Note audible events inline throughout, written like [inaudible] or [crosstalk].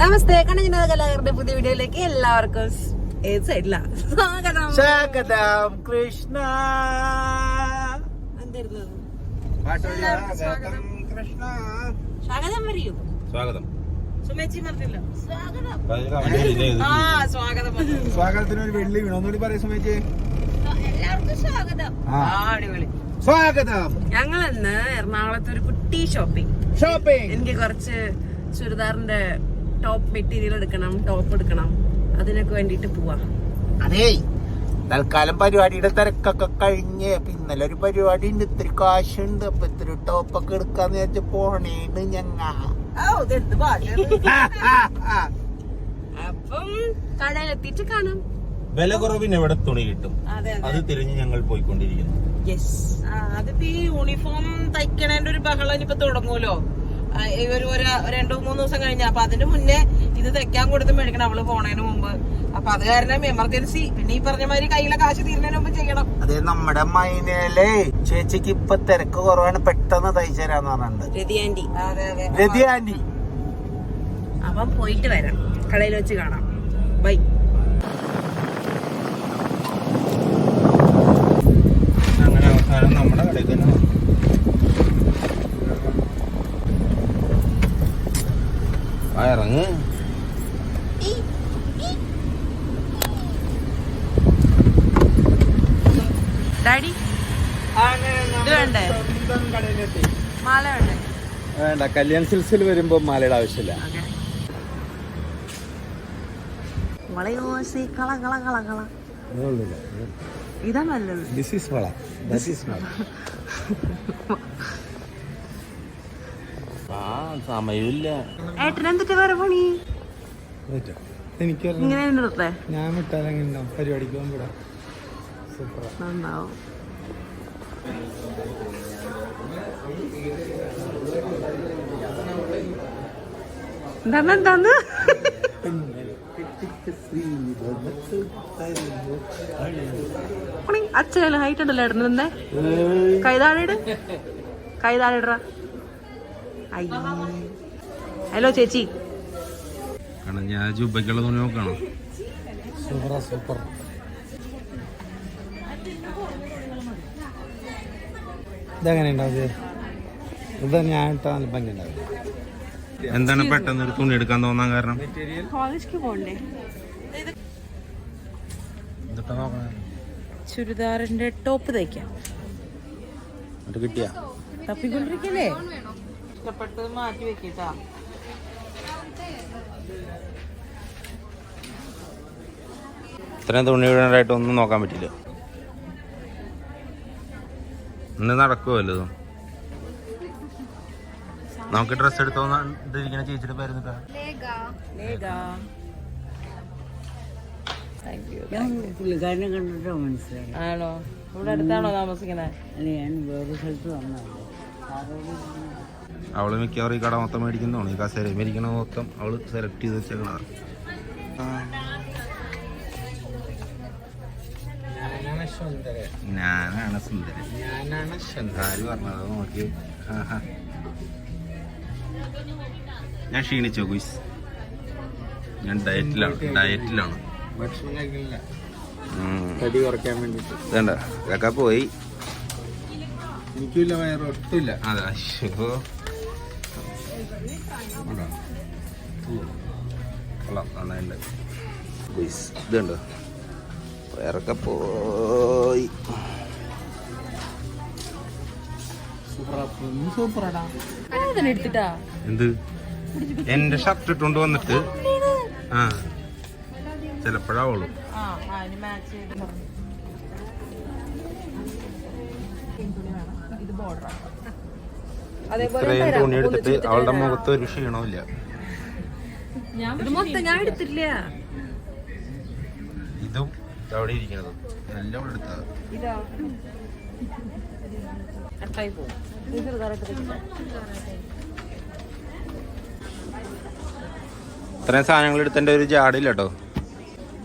നമസ്തേ കണ്ണഞ്ചിന കലാകാരുടെ പുതിയ വീഡിയോയിലേക്ക് എല്ലാവർക്കും ഏത് സൈഡിലാ. സ്വാഗതം. സ്വാഗതം കൃഷ്ണ? സ്വാഗതം. കൃഷ്ണ. സ്വാഗതം പറയൂ. സ്വാഗതം. സുമേച്ചി പറഞ്ഞില്ല. സ്വാഗതം. ആ ആ സ്വാഗതം സ്വാഗതത്തിന് ഒരു വെള്ളി വീണു. ഒന്നുകൂടി പറയും സുമേച്ചി. എല്ലാവർക്കും സ്വാഗതം. ആ. ആ അടിപൊളി. സ്വാഗതം. ഞങ്ങൾ ഇന്ന് എറണാകുളത്ത് ഒരു കുട്ടി ഷോപ്പിംഗ്. ഷോപ്പിംഗ്. എനിക്ക് കുറച്ച് ചുരിദാറിന്റെ ടോപ്പ് മെറ്റീരിയൽ എടുക്കണം ടോപ്പ് എടുക്കണം. അതിനൊക്കെ വേണ്ടിട്ട് പോവാ. അതേ. തൽക്കാലം പരിപാടിയുടെ തിരക്കൊക്കെ കഴിഞ്ഞ്. ഇന്നലെ ഒരു പരിപാടി ഉണ്ട്. ഇത്തിരി കാശുണ്ട്. അപ്പൊ ഇത്തിരി ടോപ്പൊക്കെ എടുക്കാന്ന് വെച്ച പോണേണ് ഞങ്ങ. [laughs] അപ്പം കടയിലെത്തിയിട്ട് കാണാം. വില കുറവിന് എവിടെ തുണി കിട്ടും. അതെ അത്. തിരിഞ്ഞ് ഞങ്ങൾ പോയിക്കൊണ്ടിരിക്കുന്നു. യെസ് അതിപ്പോ ഈ യൂണിഫോം തയ്ക്കണേന്റെ ഒരു ബഹളം ഇനിയിപ്പോ തുടങ്ങൂലോ ഇവർ ഒരു രണ്ടു മൂന്ന് ദിവസം കഴിഞ്ഞ. അപ്പൊ അതിന് മുന്നേ ഇത് തെക്കാൻ കൊടുത്ത് മേടിക്കണം അവൾ പോണേന് മുമ്പ്. അപ്പൊ അത് കാരണം എമർജൻസി. പിന്നെ ഈ പറഞ്ഞ മാതിരി കയ്യിലെ കാശ് തീരുന്നതിന് മുമ്പ് ചെയ്യണം. അതെ നമ്മുടെ മൈനയിലെ ചേച്ചിക്ക് ഇപ്പൊ തിരക്ക് കുറവാണ്. പെട്ടെന്ന് തയ്ച്ചു തരാന്ന് പറഞ്ഞിട്ടുണ്ട്. രതി ആന്റി. രതി ആന്റി. അപ്പം പോയിട്ട് വരാം. കടയിൽ വെച്ച് കാണാം. ബൈ. അങ്ങനെ അവസാനം നമ്മുടെ കടയിൽ തന്നെ. ഇറങ്ങ് ഡാഡി ഇത് വേണ്ടേ? മാല വേണ്ടേ? വേണ്ട കല്യാൺ സിൽസിൽ വരുമ്പോ മാലയുടെ ആവശ്യമില്ല. ഇതാ നല്ലത്. ദിസ് ഈസ് വള. ദിസ് ഈസ് വള ആ സമയമില്ല. വേറെ പണി? എനിക്ക് ഇങ്ങനെ നിർത്തേ. ഞാൻ ഉണ്ടാവും? പരിപാടിക്ക് പോകുമ്പോഴാ സൂപ്പർ നന്നാവും. എന്താണ് എന്താന്ന്? അച്ഛനല്ല ഹൈറ്റ് ഉണ്ടല്ലോ ഏട്ടന് കൈതാഴ കൈതാഴിട് ഹലോ ചേച്ചി. ഞാൻ ജുബയ്ക്കുള്ള തുണി നോക്കണം? സൂപ്പറാ സൂപ്പർ ഇതെങ്ങനെ ഉണ്ടാവും ഇത് ഞാൻ ഇട്ടാ നല്ല ഭംഗി ഉണ്ടാവും എന്താണ് പെട്ടെന്ന് ഒരു തുണി എടുക്കാൻ തോന്നാൻ കാരണം? ചുരിദാറിന്റെ ടോപ്പ് തയ്ക്കാം കിട്ടിയാ? തപ്പിക്കൊണ്ടിരിക്കല്ലേ? ഇഷ്ടപ്പെട്ടത് മാറ്റി വെക്കിട്ടാ. ഇത്രയും തുണി ഇടാനായിട്ട് ഒന്നും നോക്കാൻ പറ്റില്ല ഇന്ന് നടക്കുമല്ലോ നമുക്ക് ഡ്രസ് എടുത്തോന്നിരിക്കുന്ന ചേച്ചിയുടെ പേരുന്നിട്ടാ പുള്ളിക്കാരനെ കണ്ടിട്ടോ മനസ്സിലായി ആണോ? ഇവിടെ അടുത്താണോ താമസിക്കുന്നത്? അല്ല ഞാൻ വേറെ സ്ഥലത്ത് വന്നതല്ലേ അവൾ മിക്കവാറും ഈ കട മൊത്തം മേടിക്കുന്നതാണ്. ഈ കസേര മേടിക്കണ മൊത്തം അവൾ സെലക്ട് ചെയ്ത് വെച്ചേക്കണ ഞാനാണ് സുന്ദര ഞാനാണ് സുന്ദരൻ. ഞാനാണ് സുന്ദര ആര് പറഞ്ഞത്? നോക്കി. ഞാൻ ക്ഷീണിച്ചോ കുയിസ് ഞാൻ ഡയറ്റിലാണ് ഡയറ്റിലാണ് ഭക്ഷണം. തടി കുറയ്ക്കാൻ വേണ്ടിട്ട്. ഇതൊക്കെ പോയി. എനിക്കില്ല വയറൊട്ടില്ല ഒട്ടുമില്ല. അതെ അശ്ശോ കൊള്ളാം. നന്നായിട്ടുണ്ട് ബീസ് ഇതുണ്ട്? വയറൊക്കെ പോയി. എന്ത്? എന്റെ ഷർട്ട് ഇട്ടുകൊണ്ട് വന്നിട്ട്? ആ. ചിലപ്പോഴാവുള്ളൂ. ഇത്രയും തുണി എടുത്തിട്ട് അവളുടെ മുഖത്ത് ഒരു ക്ഷീണമില്ല ഇത് മൊത്തം ഞാൻ എടുത്തില്ല ഇതും അവിടെ ഇരിക്കണത് എല്ലാം എടുത്തത് കട്ടായി പോകും. ഇത്രയും സാധനങ്ങൾ എടുത്തതിന്റെ ഒരു ജാടില്ല കേട്ടോ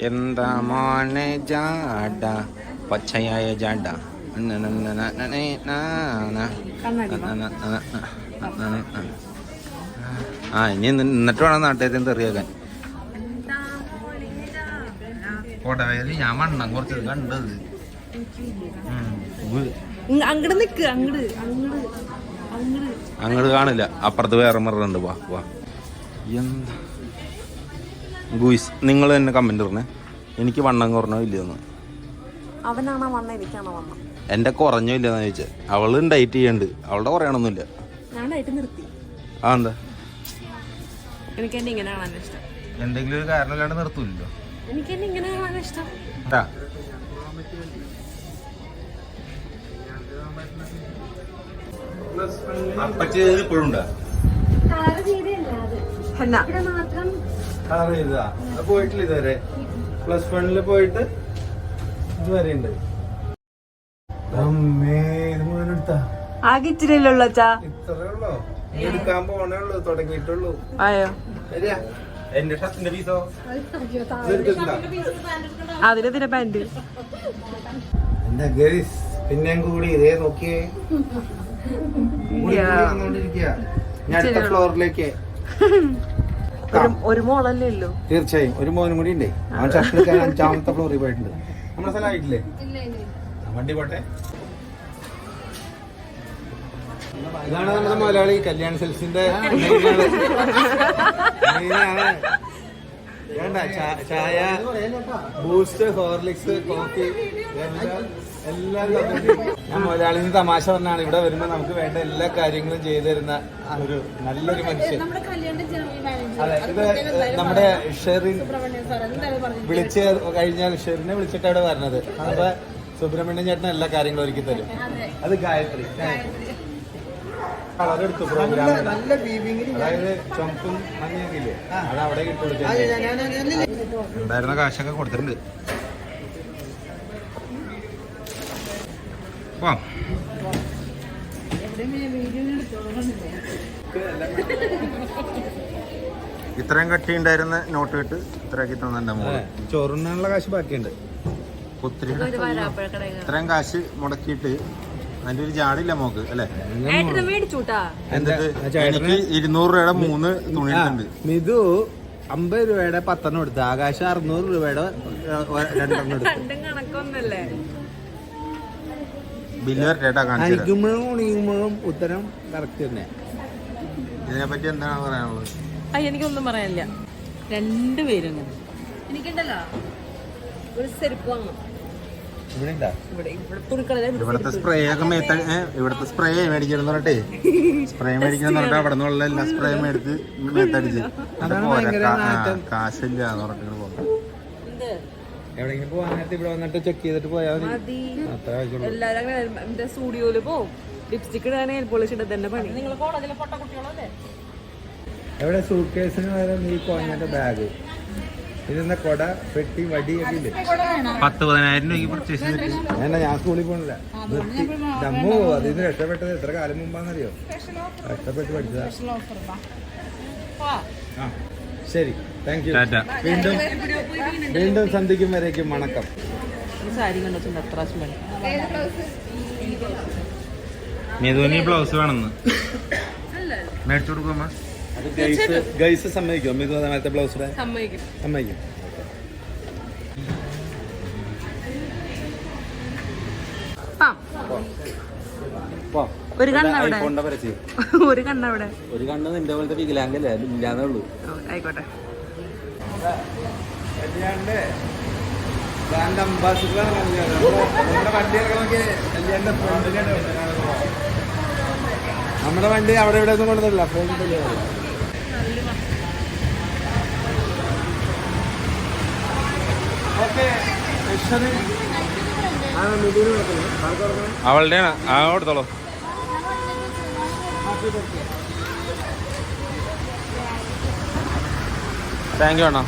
എന്താ മോനെ ജാട പച്ചയായ ജാട കണ്ണാടി വാ. ആ ഇനി നിന്നിട്ട് എന്നിട്ട് വേണം നാട്ടുകാരും തെറിയാക്കാൻ കൊടവേലി ഞാൻ മണ്ണം കുറച്ച് കണ്ടത് നിക്ക് അങ്ങോട്ട് കാണില്ല. അപ്പുറത്ത് വേറെ മറുണ്ട് വാ വാ. എന്താ? ഗൂയിസ് നിങ്ങൾ തന്നെ കമന്റ് പറഞ്ഞേ എനിക്ക് വണ്ണം കുറഞ്ഞോ ഇല്ലയെന്ന്. അവനാണോ എനിക്കാണോ എന്റെ കുറഞ്ഞോ ഇല്ലെന്ന് ചോദിച്ചത് അവൾ ഡയറ്റ് ചെയ്യണ്ട്. അവളുടെ കുറയണമൊന്നുമില്ല ഞാനായിട്ട് നിർത്തി. ആ എന്താ? എനിക്ക് എന്നെ ഇങ്ങനെ കാണാൻ ഇഷ്ടം. എന്തെങ്കിലും ഒരു കാരണമില്ലാണ്ട് നിർത്തൂല്ലോ എനിക്ക് എന്നെ ഇങ്ങനെ കാണാൻ ഇഷ്ടം. അപ്പച്ചി ഇപ്പോഴും ഉണ്ടാ? എന്നാ കളർ ചെയ്തതാ? അത് പോയിട്ടില്ല ഇതുവരെ. പ്ലസ് വണ്ണിൽ പോയിട്ട് ഇതുവരെ ഉണ്ട്. ആകെ ഇച്ചിരി ഇത്രേ ഉള്ളോ? എടുക്കാൻ പോണേ ഉള്ളൂ തുടങ്ങിയിട്ടുള്ളൂ ആയോ? ശരിയാ? എന്റെ ഷർട്ടിന്റെ പീസോ ഇതെടുത്തിട്ടുണ്ടോ? അതിലെതിരെ പാന്റ് എന്റെ ഗരീസ് പിന്നെയും കൂടി ഇതേ നോക്കിയേ. ഞാൻ അടുത്ത ഫ്ലോറിലേക്ക്. ഒരു ഒരു മോളല്ലേ ഉള്ളൂ? തീർച്ചയായും. ഒരു മോനും കൂടി ഉണ്ടേ. അവൻ ഷർട്ട് അഞ്ചാമത്തെ ഫ്ലോറിൽ പോയിട്ടുണ്ട്. നമ്മുടെ സ്ഥലമായിട്ടില്ലേ വണ്ടി പോട്ടെ. ഇതാണ് നമ്മുടെ മലയാളി കല്യാൺ സെൽസിന്റെ വേണ്ട ചായ ബൂസ്റ്റ് ഹോർലിക്സ് കോഫി എല്ലാം. ഞാൻ മുതലാളിന് തമാശ പറഞ്ഞാണ്. ഇവിടെ വരുമ്പോൾ നമുക്ക് വേണ്ട എല്ലാ കാര്യങ്ങളും ചെയ്തു തരുന്ന ഒരു നല്ലൊരു മനുഷ്യൻ. അതെ ഇത് നമ്മുടെ ഷെറിൻ വിളിച്ച് കഴിഞ്ഞാൽ ഷെറിനെ വിളിച്ചിട്ട് വിളിച്ചിട്ടാണ് പറഞ്ഞത് അപ്പൊ സുബ്രഹ്മണ്യൻ ചേട്ടൻ എല്ലാ കാര്യങ്ങളും ഒരുക്കി തരും. അത് ഗായത്രി. കളറെടുത്തു പ്രോഗ്രാം നല്ല അതായത് ചുമപ്പും മഞ്ഞയൊക്കെ അത് അവിടെ കിട്ടുള്ളൂ ഉണ്ടായിരുന്ന കാശൊക്കെ കൊടുത്തിട്ടുണ്ട്. വാ ഇത്രയും കട്ടി ഉണ്ടായിരുന്ന നോട്ട് കിട്ട് ഇത്രയാക്കി തന്നെ ചോറുണ്ണാനുള്ള കാശ് ബാക്കിയുണ്ട്. ഒത്തിരി ഇത്രയും കാശ് മുടക്കിയിട്ട് അതിന്റെ ഒരു ജാടില്ല മോക്ക് അല്ലെ? എന്നിട്ട് എനിക്ക് ഇരുന്നൂറ് രൂപയുടെ മൂന്ന് തുണി എടുത്തിട്ടുണ്ട്. മിതു അമ്പത് രൂപയുടെ പത്തെണ്ണം എടുത്തു. ആകാശം അറുന്നൂറ് രൂപയുടെ രണ്ടെണ്ണം എടുത്തു. അണിക്കുമ്പോഴും ഉണിക്കുമ്പോഴും ഉത്തരം കറക്റ്റ് തന്നെ. ഇതിനെപ്പറ്റി എന്താണ് പറയാനുള്ളത്? അയ്യ എനിക്കൊന്നും പറയാനില്ല. രണ്ടുപേരും. എനിക്കുണ്ടല്ലോ. ഒരു സെരുപ്പ് വാങ്ങണം. ഇവിടുത്തെ. സ്പ്രേ ഒക്കെ മേത്ത ഇവിടുത്തെ സ്പ്രേ മേടിക്കണം പറഞ്ഞിട്ടേ സ്പ്രേ മേടിക്കണം പറഞ്ഞിട്ട് അവിടെ നിന്നുള്ള എല്ലാ സ്പ്രേ മേടിച്ച് മേത്തടിച്ച്. കാശില്ല എന്ന് പറഞ്ഞിട്ട് പോകും എന്ത്? എവിടെയെങ്കിലും നേരത്തെ ഇവിടെ വന്നിട്ട് ചെക്ക് ചെയ്തിട്ട് പോയാൽ മതി. എല്ലാരും എന്റെ പോവും ലിപ്സ്റ്റിക് ഇടാൻ നെയിൽ പോളിഷ് ഇടാൻ തന്നെ പണി. നിങ്ങൾ കോളേജിലെ പൊട്ട കുട്ടികളല്ലേ? എവിടെ സൂട്ട് കേസിന് പകരം നീ കോഞ്ഞന്റെ ബാഗ് ഇതിന്റെ കൊട പെട്ടി വടി ഒക്കെ ഇല്ലേ? പത്ത് പതിനായിരം രൂപയ്ക്ക് പർച്ചേസ് വേണ്ട ഞാൻ സ്കൂളിൽ പോണില്ല. നിർത്തി. ദമ്മു അതിൽ നിന്ന് രക്ഷപ്പെട്ടത് എത്ര കാലം മുമ്പാന്നറിയോ? കഷ്ടപ്പെട്ട് പഠിച്ചതാ. ആ ശരി. താങ്ക് യു ടാറ്റ. വീണ്ടും വീണ്ടും സന്ധിക്കും വരേക്കും വണക്കം. മെതുവിന് ബ്ലൗസ് വേണമെന്ന്. മേടിച്ചു കൊടുക്കുമ്പോ ഗൈസ് സമ്മതിക്കും? മിതു നേരത്തെ ബ്ലൗസ് സമ്മതിക്കും. സമ്മതിക്കും. ഒരു കണ്ണവിടെ പരസ്യം [laughs] ഒരു കണ്ണ് നിന്റെ പോലത്തെ വികലാംഗല്ലേ ഇല്ലാന്നേ ഉള്ളൂ. ആയിക്കോട്ടെ. കല്യാണ്ട് ബ്രാൻഡ് അംബാസിഡറാണ് നമ്മുടെ വണ്ടി ഇറങ്ങണമെങ്കിൽ കല്യാണിന്റെ ഫ്രണ്ടിലാണ് നമ്മുടെ വണ്ടി അവിടെ ഇവിടെ ഒന്നും കൊണ്ടുവന്നില്ല ഫ്രണ്ടിൽ അവളുടെ ആ കൊടുത്തോളൂ. താങ്ക് യു അണ്ണാ.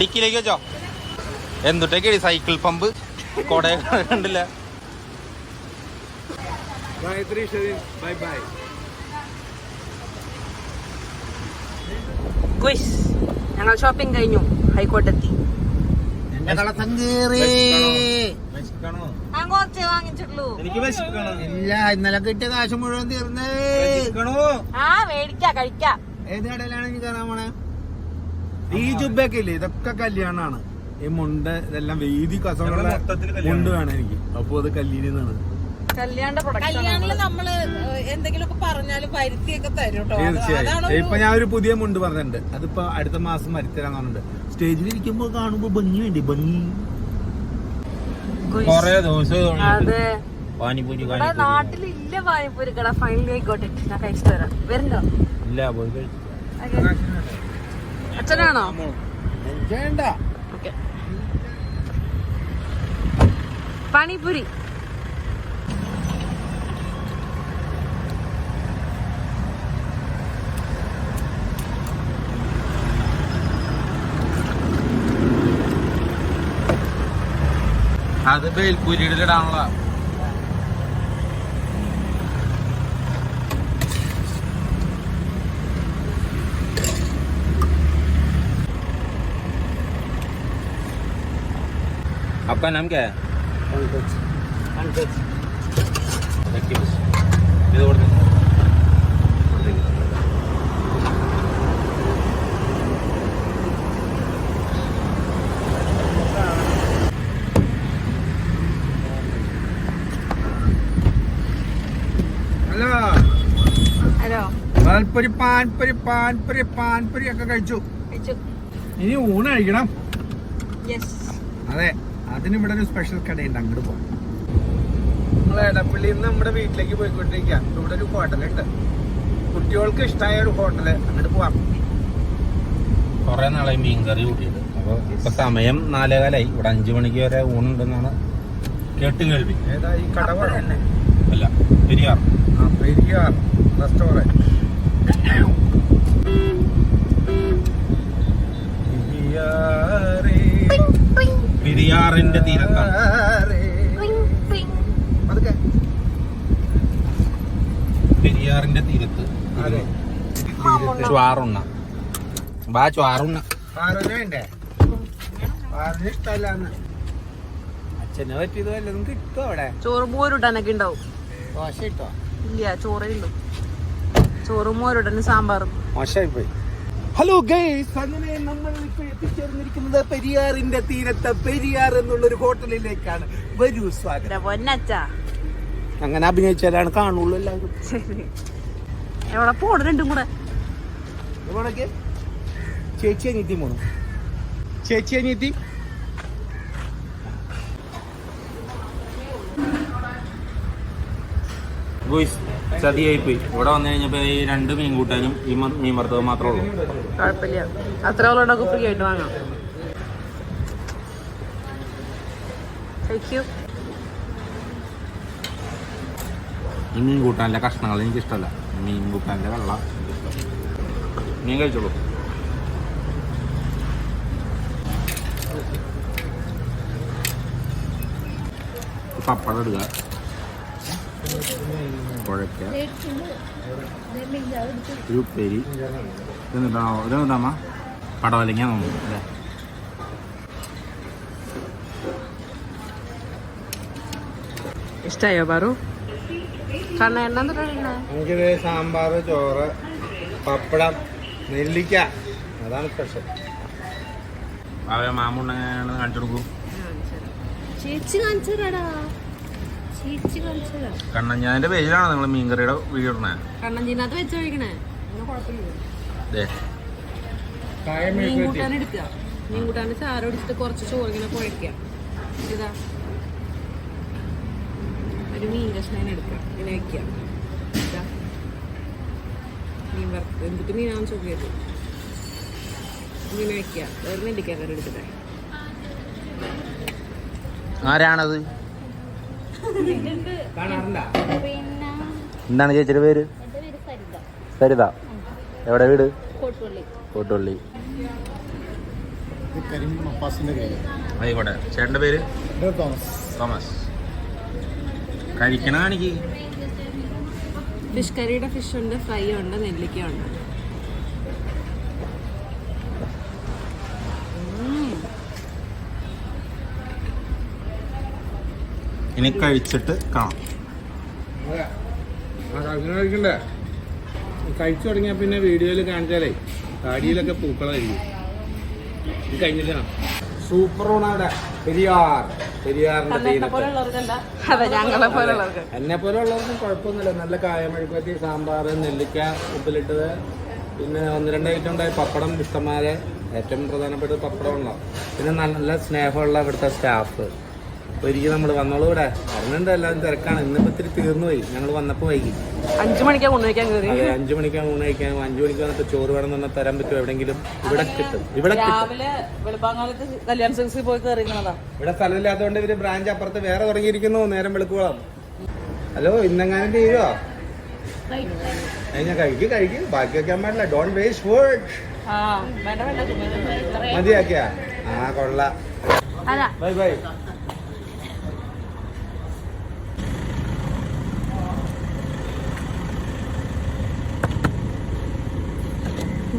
ഡിക്കിലേക്ക് വെച്ചോ. എന്തുട്ടേക്കടി സൈക്കിൾ പമ്പ്? കൊടെ കണ്ടില്ല. Gayathri Sherin bye bye. ഞങ്ങൾ ഷോപ്പിംഗ് കഴിഞ്ഞു. വിശക്കണോ കുറച്ചേ വാങ്ങിച്ചിട്ടുള്ളൂ. എനിക്ക് ഇല്ല ഇന്നലെ കിട്ടിയ കാശ് മുഴുവൻ തീർന്നേ. ആ മേടിക്കാ കഴിക്കാ. ഏത് കടയിലാണ് ഇനി കയറാൻ പോണേ? ഈ ജുബൊക്കെ ഇല്ലേ ഇതൊക്കെ കല്യാണാണ്. ഈ മുണ്ട് ഇതെല്ലാം വേദി കസവുള്ള മുണ്ട് വേണം എനിക്ക്. അപ്പൊ അത് പ്രൊഡക്ഷൻ കല്യാണിൽ നമ്മൾ എന്തെങ്കിലുമൊക്കെ പറഞ്ഞാലും വരുത്തിയൊക്കെ തരും തീർച്ചയായും. ഇപ്പൊ ഞാൻ ഒരു പുതിയ മുണ്ട് പറഞ്ഞിട്ടുണ്ട്. അതിപ്പോ അടുത്ത മാസം വരുത്തരാന്ന് പറഞ്ഞിട്ടുണ്ട്. സ്റ്റേജിൽ ഇരിക്കുമ്പോ കാണുമ്പോ ഭംഗി വേണ്ടി ഭംഗി. കൊറേ ദിവസം അതെ. നാട്ടിലില്ല പാനിപ്പൂരി. കട ഫൈനലി ആയിക്കോട്ടെ. ഞാൻ കഴിച്ചിട്ട് വരാം. വരുന്നുണ്ടോ? ഇല്ല പോയി അച്ഛനാണോ? വേണ്ട. ഓക്കെ അത് ബേൽപൂരിയുടെ ഇടാനുള്ള आपका नाम क्या है देखिए बस इधर और പാൽപ്പൊരി പാൻപ്പൊരി പാൻപ്പൊരി പാൻപ്പൊരി ഒക്കെ കഴിച്ചു. ഇനി ഊണ് കഴിക്കണം. യെസ് അതെ അതിന് ഇവിടെ ഒരു സ്പെഷ്യൽ കടയുണ്ട് അങ്ങോട്ട് പോകാം. നമ്മൾ എടപ്പള്ളിയിൽ നിന്ന് നമ്മുടെ വീട്ടിലേക്ക് പോയിക്കൊണ്ടിരിക്കുക ഇവിടെ ഒരു ഹോട്ടലുണ്ട്. കുട്ടികൾക്ക് ഇഷ്ടമായ ഒരു ഹോട്ടൽ അങ്ങോട്ട് പോവാം. കുറെ നാളായി മീൻകറി കൂട്ടിയിട്ട് അപ്പൊ ഇപ്പൊ സമയം നാലേകാലായി. ഇവിടെ അഞ്ചു മണിക്ക് വരെ ഊണുണ്ടെന്നാണ് കേട്ട് കേൾവി. ഏതാ ഈ കടവ അല്ല പെരിയാർ. ആ പെരിയാർ റെസ്റ്റോറന്റ് പെരിയാറിന്റെ തീരത്താണ് പെരിയാറിന്റെ തീരത്ത്. അതെ. ചുവാറുണ്ണ. ബാ ചുവാറുണ്ണ. അച്ഛനെ പറ്റിയതല്ലേ നിങ്ങക്ക് കിട്ടും അവിടെ? ചോറ് മോരുടാനൊക്കെ ഉണ്ടാവും. ദോശ ഇല്ല ചോറേ ഉള്ളൂ. ചോറും മോരുടനും സാമ്പാറും. മോശമായി പോയി ഹലോ ഗൈസ് അങ്ങനെ നമ്മൾ ഇപ്പൊ എത്തിച്ചേർന്നിരിക്കുന്നത് പെരിയാറിന്റെ തീരത്ത്. പെരിയാർ എന്നുള്ള ഒരു ഹോട്ടലിലേക്കാണ്. വരൂ സ്വാഗതം. അങ്ങനെ അഭിനയിച്ചാലാണ് കാണുള്ളൂ എല്ലാവരും. എവിടെ പോണു രണ്ടും കൂടെ? ഇവിടൊക്കെ ചേച്ചി അനിയത്തി പോണു. ചേച്ചി അനിയത്തി? ഗുയിസ് ചതിയായി പോയി. ഇവിടെ വന്നു കഴിഞ്ഞപ്പോ ഈ രണ്ട് മീൻ കൂട്ടാനും ഈ മീൻ വറുത്തത് മാത്രമേ ഉള്ളൂ. കുഴപ്പമില്ല. അത്ര ഉള്ളതൊക്കെ ഫ്രീ ആയിട്ട് വാങ്ങാം. കഴിക്കൂ ഈ മീൻ കൂട്ടാനിലെ കഷ്ണങ്ങൾ എനിക്ക് ഇഷ്ടമല്ല മീൻ കൂട്ടാനിലെ വെള്ള മീൻ കഴിച്ചോളൂ. പപ്പടം ഇടുക. കുഴക്ക ഉപ്പേരി. ഇതെന്നിട്ടാ ഇതെന്നിട്ടാമ്മ പടവലങ്ങ തോന്നുന്നു അല്ലേ? പാറു? എനിക്കിത് സാമ്പാർ ചോറ് പപ്പടം നെല്ലിക്ക. അതാണ് സ്പെഷ്യൽ. അവരെ മാമുണ്ടെങ്കിൽ കാണിച്ചു കൊടുക്കൂ? ചേച്ചി ചേച്ചി കാണിച്ചതാ കണ്ണഞ്ഞാന്റെ പേജിലാണോ നിങ്ങൾ മീൻകറിയുടെ വീഡിയോ ഇടണേ കണ്ണഞ്ചിനകത്ത് വെച്ച് കഴിക്കണേ അങ്ങനെ കുഴപ്പമില്ല. ദേ. മീൻ കൂട്ടാൻ എടുക്കുക. മീൻ കൂട്ടാൻ ചാരം എടുത്തിട്ട് കുറച്ച് ചോറ് ഇങ്ങനെ കുഴക്കുക. ഇതാ. ഒരു മീൻ കഷ്ണം എടുക്കുക. ഇങ്ങനെ വെക്കുക. ഇതാ. മീൻ വറുത്ത് എന്തിട്ട് മീനാണെന്ന് ചോദിക്കരുത്. ഇങ്ങനെ വെക്കുക. ഒരു നെല്ലിക്കക്കറി എടുക്കട്ടെ ആരാണത്? എന്താണ് ചേച്ചിയുടെ പേര്? സരിത. എവിടെ വീട്? കോട്ടുള്ളി ആയിക്കോട്ടെ. ചേട്ടന്റെ പേര്? തോമസ്. തോമസ് കഴിക്കണ കാണിക്ക്. ഫിഷ് കറിയുടെ ഫിഷ് ഉണ്ട് ഫ്രൈ ഉണ്ട് നെല്ലിക്ക ഉണ്ട് ഇനി കഴിച്ചിട്ട് കാണാം. കഴിക്കണ്ടേ കഴിച്ചു തുടങ്ങിയാൽ പിന്നെ വീഡിയോയിൽ കാണിച്ചാലേ താടിയിലൊക്കെ പൂക്കളായിരിക്കും. ഇത് കഴിഞ്ഞിട്ടാണ് സൂപ്പർ ഊണ് അവിടെ. പെരിയാർ. പെരിയാറിന്റെ തീരത്ത്. എന്നെ പോലെ ഉള്ളവർക്കും കുഴപ്പമൊന്നുമില്ല. നല്ല കായമെഴുക്കുവറ്റി സാമ്പാർ നെല്ലിക്ക ഉപ്പിലിട്ടത്. പിന്നെ ഒന്ന് രണ്ട് ഐറ്റം ഉണ്ടായി. പപ്പടം ഇഷ്ടന്മാരെ ഏറ്റവും പ്രധാനപ്പെട്ട പപ്പടം ഉണ്ടാവും പിന്നെ നല്ല സ്നേഹമുള്ള ഇവിടുത്തെ സ്റ്റാഫ്. അപ്പോൾ ഒരിക്കലും നമ്മൾ വന്നോളൂ ഇവിടെ. പറഞ്ഞിട്ടുണ്ട് എല്ലാവരും തിരക്കാണ്. ഇന്നിപ്പോൾ ഇത്തിരി തീർന്നു പോയി. ഞങ്ങൾ വന്നപ്പോൾ വൈകി. അഞ്ചു മണിക്കാ കൊണ്ടുവയ്ക്കാൻ കയറി അതെ അഞ്ചു മണിക്കാണ് ഊണ് കഴിക്കാൻ. അഞ്ചു മണിക്ക് വന്നിട്ട് ചോറ് വേണം എന്ന് തരാൻ പറ്റുമോ എവിടെയെങ്കിലും? ഇവിടെ കിട്ടും. ഇവിടെ കിട്ടും. രാവിലെ വെളുപ്പാങ്കാലത്ത് കല്യാൺ സിൽസിൽ പോയി കയറിയിരുന്നതാ ഇവിടെ സ്ഥലമില്ലാത്തതുകൊണ്ട് ഇവർ ബ്രാഞ്ച് അപ്പുറത്ത് വേറെ തുടങ്ങിയിരിക്കുന്നു. നേരം വെളുക്കുവോളം. ഹലോ ഇന്നെങ്ങാനും തീരുവോ ഞാൻ കഴിക്കും കഴിക്കും. ബാക്കി വെക്കാൻ പാടില്ല ഡോൺ വേസ്റ്റ് ഫുഡ് ആ വേണ്ട വേണ്ട. മതിയാക്കിയാ? ആ കൊള്ള. Bye bye.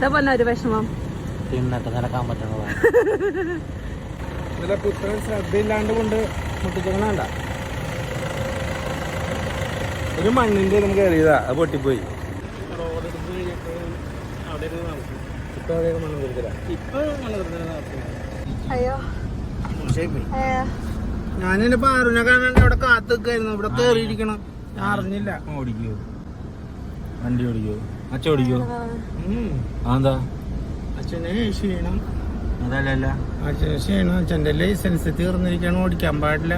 എന്താ പറഞ്ഞ ഒരു വിഷമം? തിന്നിട്ട് നടക്കാൻ പറ്റണതാ ഇതിലെ [laughs] പുത്രൻ ശ്രദ്ധയില്ലാണ്ട് കൊണ്ട് ഒരു മണ്ണിന്റെ നമുക്ക് എറിയതാ അത് പൊട്ടിപ്പോയി. ഞാനിന്റെ പാറുനെ കാണാണ്ട് അവിടെ കാത്തു നിൽക്കായിരുന്നു ഇവിടെ കേറിയിരിക്കണം. ഞാൻ അറിഞ്ഞില്ല. ഓടിക്കോ. വണ്ടി ഓടിക്കോ. അച്ഛ ഓടിക്കോ. അതെന്താ അച്ഛനെ ക്ഷീണം. അതല്ല അച്ഛന് ക്ഷീണം. അച്ഛന്റെ ലൈസൻസ് തീർന്നിരിക്കണം ഓടിക്കാൻ പാടില്ല.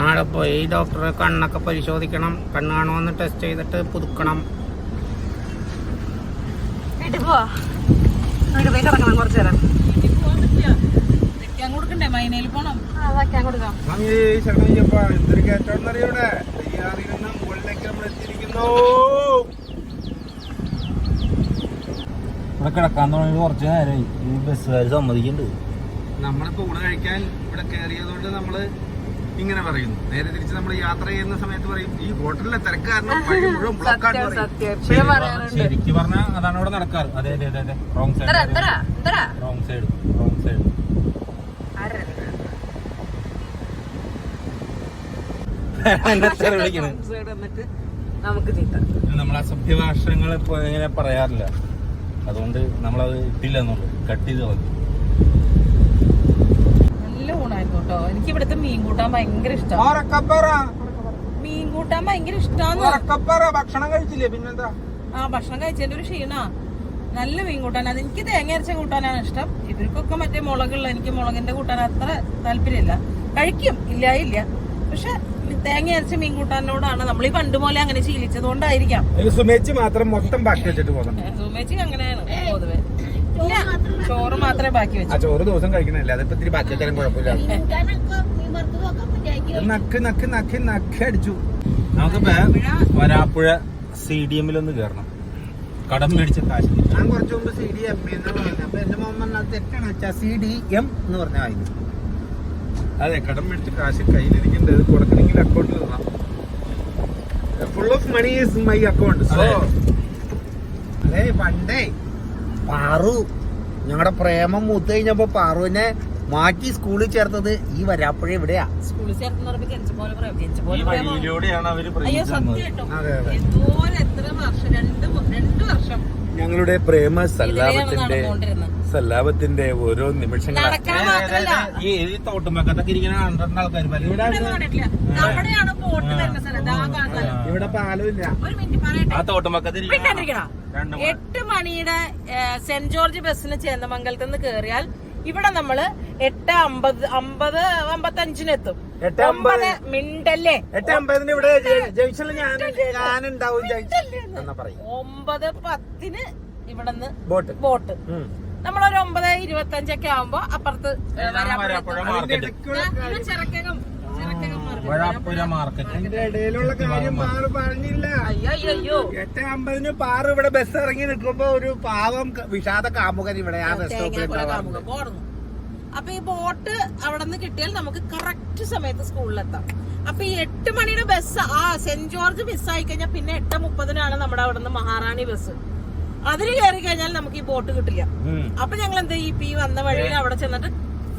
നാളെ പോയി ഡോക്ടറെ കണ്ണൊക്കെ പരിശോധിക്കണം. കണ്ണ് കാണുമെന്ന് ടെസ്റ്റ് ചെയ്തിട്ട് പുതുക്കണം. വീട്ടിൽ പോവാ? വീട്ടിൽ പോയി കിടക്കണം കുറച്ചു നേരം വെക്കാൻ കൊടുക്കണ്ടേ മൈനയിൽ പോണം ആ വയ്ക്കാൻ കൊടുക്കാം എന്തൊരു കയറ്റോന്നറിയൂടെ മുകളിലേക്ക് നമ്മൾ എത്തിയിരിക്കുന്നു ഇവിടെ കിടക്കാൻ തുടങ്ങി കുറച്ച് നേരമായി ഈ ബസ്സുകാർ സമ്മതിക്കുന്നുണ്ട് നമ്മളിപ്പോ കൂടെ കഴിക്കാൻ ഇവിടെ കയറിയതുകൊണ്ട് നമ്മൾ ഇങ്ങനെ പറയുന്നു. നേരെ തിരിച്ച് നമ്മൾ യാത്ര ചെയ്യുന്ന സമയത്ത് പറയും ഈ ഹോട്ടലിലെ തിരക്ക് കാരണം വഴി [laughs] മുഴുവൻ ശരിക്ക് പറഞ്ഞാൽ അതാണ് ഇവിടെ നടക്കാറ്. അതെ അതെ അതെ അതെ. Wrong side wrong side wrong side നമ്മൾ അസഭ്യ ഭാഷകൾ ഇപ്പൊ ഇങ്ങനെ പറയാറില്ല. അതുകൊണ്ട് നമ്മളത് ഇട്ടില്ല എന്നുള്ളു കട്ട് ചെയ്ത് കളഞ്ഞു. നല്ല ഊണായിരുന്നു കേട്ടോ. എനിക്ക് ഇവിടുത്തെ മീൻ കൂട്ടാൻ ഭയങ്കര ഇഷ്ടമാണ് മീൻ കൂട്ടാൻ ഭയങ്കര ഇഷ്ടമാണ് ഭക്ഷണം കഴിച്ചില്ലേ? പിന്നെന്താ? ആ ഭക്ഷണം കഴിച്ചതിന്റെ ഒരു ക്ഷീണ. നല്ല മീൻ കൂട്ടാൻ. അത് എനിക്ക് തേങ്ങ അരച്ച കൂട്ടാനാണ് ഇഷ്ടം. ഇവർക്കൊക്കെ മറ്റേ മുളകുള്ള എനിക്ക് മുളകിന്റെ കൂട്ടാൻ അത്ര താല്പര്യമില്ല. കഴിക്കും. ഇല്ല ഇല്ല. പക്ഷെ തേങ്ങ അരച്ച മീൻ കൂട്ടാനോടാണ് നമ്മൾ ഈ പണ്ട് പോലെ അങ്ങനെ ശീലിച്ചത് കൊണ്ടായിരിക്കാം. സുമേച്ചി മാത്രം മൊത്തം ബാക്കി വെച്ചിട്ട് പോകണം സുമേച്ചി അങ്ങനെയാണ് പൊതുവെ ചോറ് മാത്രമേ ബാക്കി വെച്ചു ചോറ് ദിവസം കഴിക്കണല്ലേ? അതിപ്പോ ഇത്തിരി ബാക്കി വെച്ചാലും കുഴപ്പമില്ല നക്ക് നക്ക് നക്ക് നക്ക് അടിച്ചു. നമുക്കിപ്പോ വരാപ്പുഴ സി ഡി എമ്മിലൊന്ന് കയറണം കടം മേടിച്ച കാശ് ഞാൻ കുറച്ചു മുമ്പ് സി ഡി എം എന്ന് പറഞ്ഞു. അപ്പൊ എന്റെ മോൻ തെറ്റാണ്. വെച്ചാ സി ഡി എം എന്ന് പറഞ്ഞ വായിക്കും അതെ കടം മേടിച്ച് കാശ് കയ്യിലിരിക്കേണ്ടത് കൊടുക്കണമെങ്കിൽ അക്കൗണ്ടിൽ ഇടണം full of money is my account so അതെ. പണ്ടേ പാറു ഞങ്ങളുടെ പ്രേമം മൂത്ത് കഴിഞ്ഞപ്പോ പാറുവിനെ മാറ്റി സ്കൂളിൽ ചേർത്തത് ഈ വരാപ്പുഴ ഇവിടെയാ. സ്കൂളിൽ ഞങ്ങളുടെ പ്രേമ സല്ലാപത്തിന്റെ സല്ലാപത്തിന്റെ ഓരോ നിമിഷങ്ങൾ ഈ തോട്ടുമ്പക്കത്തൊക്കെ ഇരിക്കുന്ന ആൾക്കാർ ഇവിടെ. ഇവിടെ പാലമില്ല ആ തോട്ടുമ്പക്കത്ത്. എട്ട് മണിയുടെ സെന്റ് ജോർജ് ബസ്സിന് ചേന്നമംഗലത്ത് നിന്ന് കേറിയാൽ ഇവിടെ നമ്മൾ എട്ട് അമ്പത് അമ്പത് അമ്പത്തഞ്ചിന് എത്തും എട്ട് അമ്പത്. ഒമ്പത് മിണ്ടല്ലേ? ഇവിടെ ഒമ്പത് പത്തിന് ഇവിടുന്ന് ബോട്ട്. ബോട്ട്. നമ്മളൊരു ഒമ്പത് ഇരുപത്തഞ്ചൊക്കെ ആവുമ്പോ അപ്പുറത്ത് ചിറക്കകം അമ്പതിന് പാറ് ഇവിടെ ബസ് ഇറങ്ങി നിൽക്കുമ്പോ ഒരു പാവം വിഷാദ കാമുകൻ ഇവിടെ ആ ബസ്. അപ്പൊ ഈ ബോട്ട് അവിടെ നിന്ന് കിട്ടിയാൽ നമുക്ക് കറക്റ്റ് സമയത്ത് സ്കൂളിലെത്താം അപ്പൊ ഈ എട്ട് മണിയുടെ ബസ് ആ സെന്റ് ജോർജ് മിസ്സായി കഴിഞ്ഞാൽ പിന്നെ എട്ട് മുപ്പതിനാണ് നമ്മുടെ അവിടെ നിന്ന് മഹാറാണി ബസ് അതിന് കയറി കഴിഞ്ഞാൽ നമുക്ക് ഈ ബോട്ട് കിട്ടില്ല. അപ്പൊ ഞങ്ങൾ എന്താ ഈ പി വന്ന വഴിയിൽ അവിടെ ചെന്നിട്ട്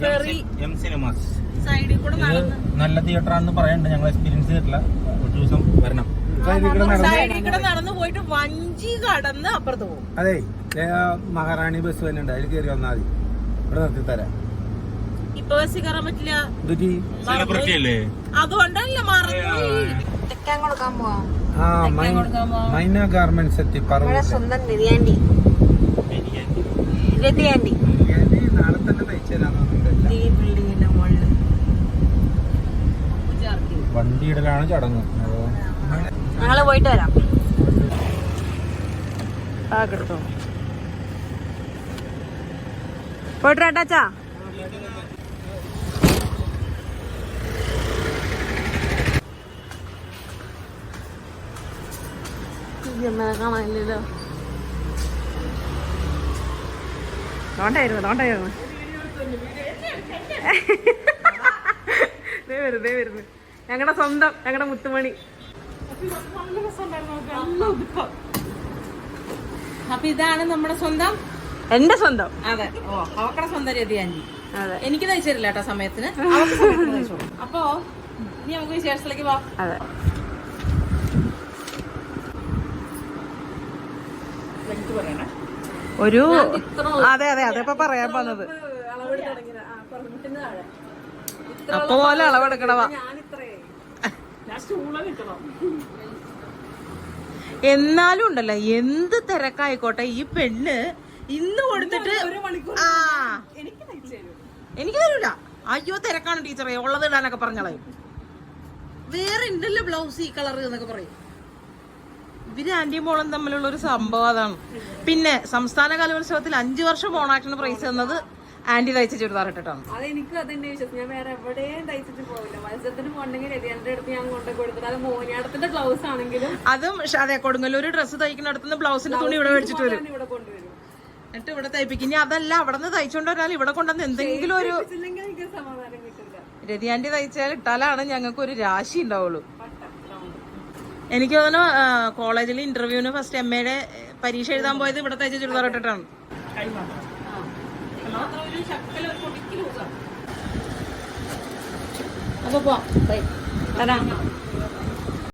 ഫെറി എം സിനിമാസ് സൈഡിൽ കൂടെ നല്ല തിയേറ്റർ ആണെന്ന് പറയണ്ട. ഞങ്ങൾ എക്സ്പീരിയൻസ് ചെയ്തിട്ടില്ല. ഒരു ദിവസം വരണം. സൈഡിൽ കൂടെ നടന്നു പോയിട്ട് വഞ്ചി കടന്ന് അപ്പുറത്ത് പോകും. അതെ മഹാറാണി ബസ് തന്നെ ഉണ്ട് അതിൽ കയറി വന്നാൽ മതി. ഇവിടെ നിർത്തി തരാം. ഇപ്പൊ ബസ്സിൽ കയറാൻ പറ്റില്ല. അതുകൊണ്ടല്ലേ തെക്കാൻ കൊടുക്കാൻ പോവാ. മൈന ഗാർമെന്റ്സ് എത്തി പറഞ്ഞു സ്വന്തം രതിയാണ്ടി രതിയാണ്ടി നാളെ തന്നെ തയ്ച്ചു തരാന്നുണ്ട് വണ്ടി ഇടലാണ് ചടങ്ങ്. ഞങ്ങൾ പോയിട്ട് വരാം. എടുത്തോ പോയിട്ട് വരാട്ടാച്ചാ കാണാനില്ലല്ലോ തോണ്ടായിരുന്നു തോണ്ടായിരുന്നു. ദേ വരുന്നു ദേ വരുന്നു. ഞങ്ങളുടെ സ്വന്തം ഞങ്ങളുടെ മുത്തുമണി. അപ്പൊ ഇതാണ് നമ്മുടെ സ്വന്തം? എന്റെ സ്വന്തം. അതെ. ഓ അവക്കടെ സ്വന്തം രതി ആന്റി അതെ. എനിക്ക് തയ്ച്ചിരില്ല കേട്ടോ സമയത്തിന്. [laughs] അപ്പോ അപ്പൊ ഇനി നമുക്ക് വിശേഷത്തിലേക്ക് പോവാം. അതെ. ഒരു അതെ അതെ അതെ ഇപ്പൊ പറയാൻ പോന്നത് അപ്പൊ പോലെ അളവെടുക്കണവാ. എന്നാലും ഉണ്ടല്ലോ എന്ത് തിരക്കായിക്കോട്ടെ ഈ പെണ്ണ് ഇന്ന് കൊടുത്തിട്ട് ആ. എനിക്ക് തരൂല. അയ്യോ തിരക്കാണ് ടീച്ചറെ ഉള്ളത് ഇടാനൊക്കെ പറഞ്ഞളയും വേറെ ഉണ്ടല്ലോ ബ്ലൗസ് ഈ കളർ എന്നൊക്കെ പറയും. ഇവർ ആന്റിയും മോളും തമ്മിലുള്ള ഒരു സംഭവം അതാണ്. പിന്നെ സംസ്ഥാന കലോത്സവത്തിൽ അഞ്ചു വർഷം ഓണാക്ടിന് പ്രൈസ് തന്നത് ആന്റി തയ്ച്ച ചുരിദാർ ഇട്ടിട്ടാണ്. അതെനിക്കും അതിന്റെ വിശ്വസം ഞാൻ വേറെ എവിടെയും തയ്ച്ചിട്ട് പോകില്ല മത്സരത്തിന് പോകണമെങ്കിൽ രതിയാന്റെ അടുത്ത് ഞാൻ കൊണ്ടു കൊടുത്തിട്ട്. അത് മോനിയാടത്തിന്റെ ബ്ലൗസ് ആണെങ്കിലും അതും അതെ കൊടുങ്ങല്ലൂർ ഡ്രസ്സ് തയ്ക്കുന്നിടത്തുനിന്ന് ബ്ലൗസിന്റെ തുണി ഇവിടെ മേടിച്ചിട്ട് വരും. ഇവിടെ കൊണ്ടുവരും. എന്നിട്ട് ഇവിടെ തയ്പ്പിക്കും. ഇനി അതല്ല അവിടെ നിന്ന് തയ്ച്ചോണ്ട് ഒരാൾ ഇവിടെ കൊണ്ടുവന്ന് എന്തെങ്കിലും ഒരു രതിയാണ്ടി രതിയാന്റി തയ്ച്ചാൽ ഇട്ടാലാണ് ഞങ്ങൾക്ക് ഒരു രാശി ഉണ്ടാവുള്ളൂ. എനിക്ക് തോന്നുന്നു കോളേജിൽ ഇന്റർവ്യൂവിന് ഫസ്റ്റ് എം എയുടെ പരീക്ഷ എഴുതാൻ പോയത് ഇവിടെ തയ്ച്ച ചുരിദാർ ഇട്ടിട്ടാണ്. അപ്പൊ പോവാം.